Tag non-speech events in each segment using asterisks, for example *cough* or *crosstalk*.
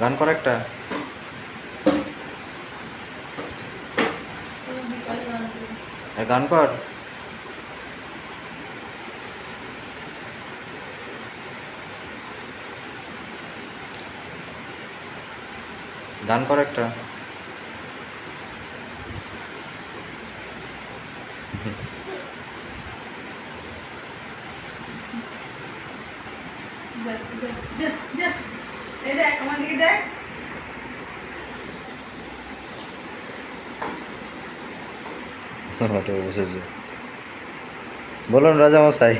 গান কর একটা। গান কর। গান কর একটা যা, যা, যা, যা। এই দেখ আমার দিকে দেখ বসেছে। বলুন রাজামশাই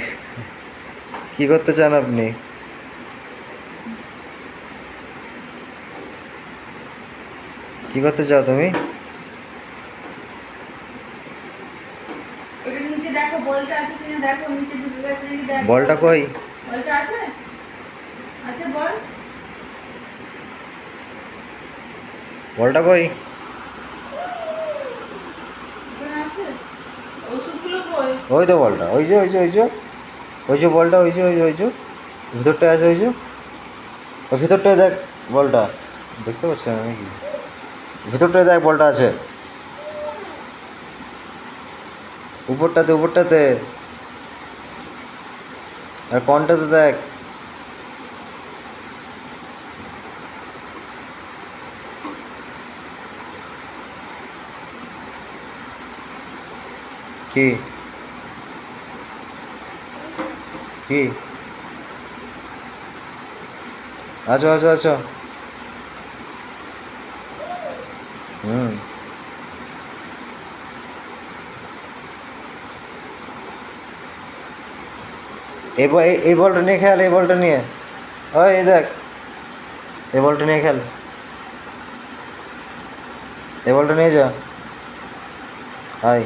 কি করতে চান আপনি? কি করতে চাও তুমি? বলটা কই? বলটা আছে? বল। বলটা কই? ওই তো বলটা। ওই যে ওই যে ওই যে। ওই যে বলটা ওই যে ওই যে ওই যে। ভিতরটায় আছে ওই যে। ওই ভিতরটায় দেখ বলটা। দেখতে পাচ্ছি না নাকি? ভিতরটায় দেখ বলটা আছে। উপরটাতে উপরটাতে। আর কোনটাতে দেখ? কি? কি? আছো আছো আছো হুম। এই বলটা নিয়ে খেল, এই বলটা নিয়ে। ওই, এই দেখ। এই বলটা নিয়ে খেল। এই বলটা নিয়ে যা। আয়।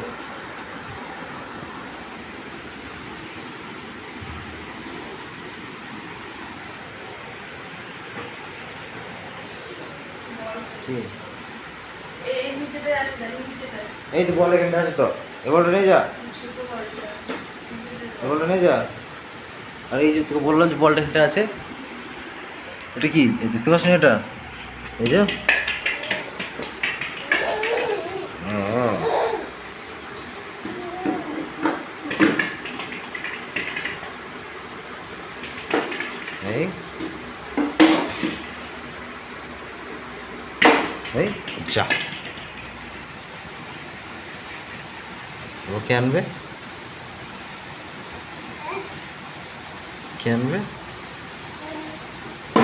কি এই তো বল এখানটা আছে তো বলটা নিয়ে যা। বলটা। নিয়ে যা। আর এই যে তোকে বললাম যে বলটা এখানটা আছে এটা কি? পাচ্ছ না এটা? এই যে ও। এই যা ওকে আনবে? কে আনবে?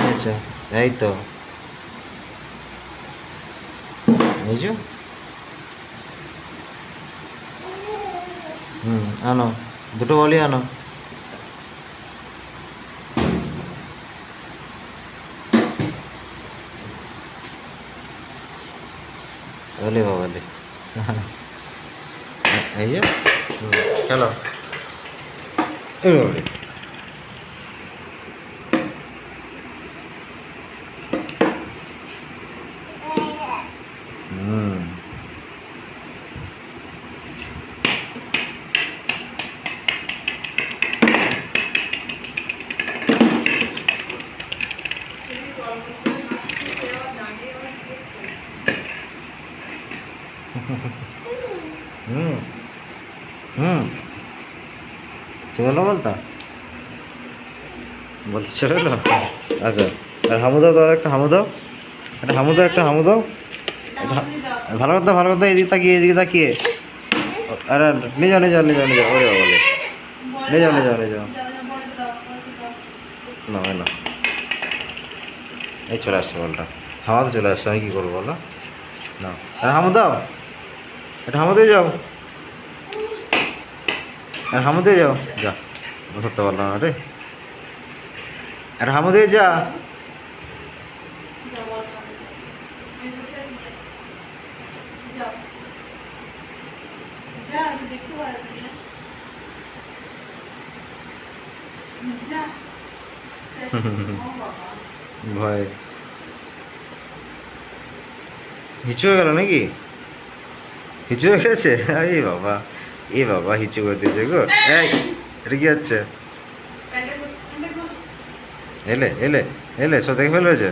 আচ্ছা এই তো। যে হুম আনো। দুটো বলি আনো। বলে বাবালে *laughs* এই যে খেলো। হুম। হুম। চলে বলতা? বলতে চলে আচ্ছা আর হামু দাও দাও একটা হামু দাও একটা হামু দাও একটা হামু দাও এটা দাও ভালো কথা ভালো কথা এদিকে তাকিয়ে এদিকে তাকিয়ে। আরে নিয়ে যাও নিয়ে যাও নিয়ে যাও নিয়ে যাও ওরে বলে নিয়ে যাও নিয়ে যাও নিয়ে যাও। না না এই চলে আসছে বলটা। হামা তো চলে আসছে আমি কী করব বলো? না। আরে হামু দাও এটা হামু যাও। আর হামু যাও। যা ধরতে পারলাম না রে। আর হামু দিয়ে যা। *laughs* ভয়। হিচু হয়ে গেল নাকি? হিচু হয়ে গেছে এই বাবা এ বাবা হিচু করে দিয়েছে গো। এই, এটা কি হচ্ছে। এলে এলে এলে সব দেখে ফেলেছে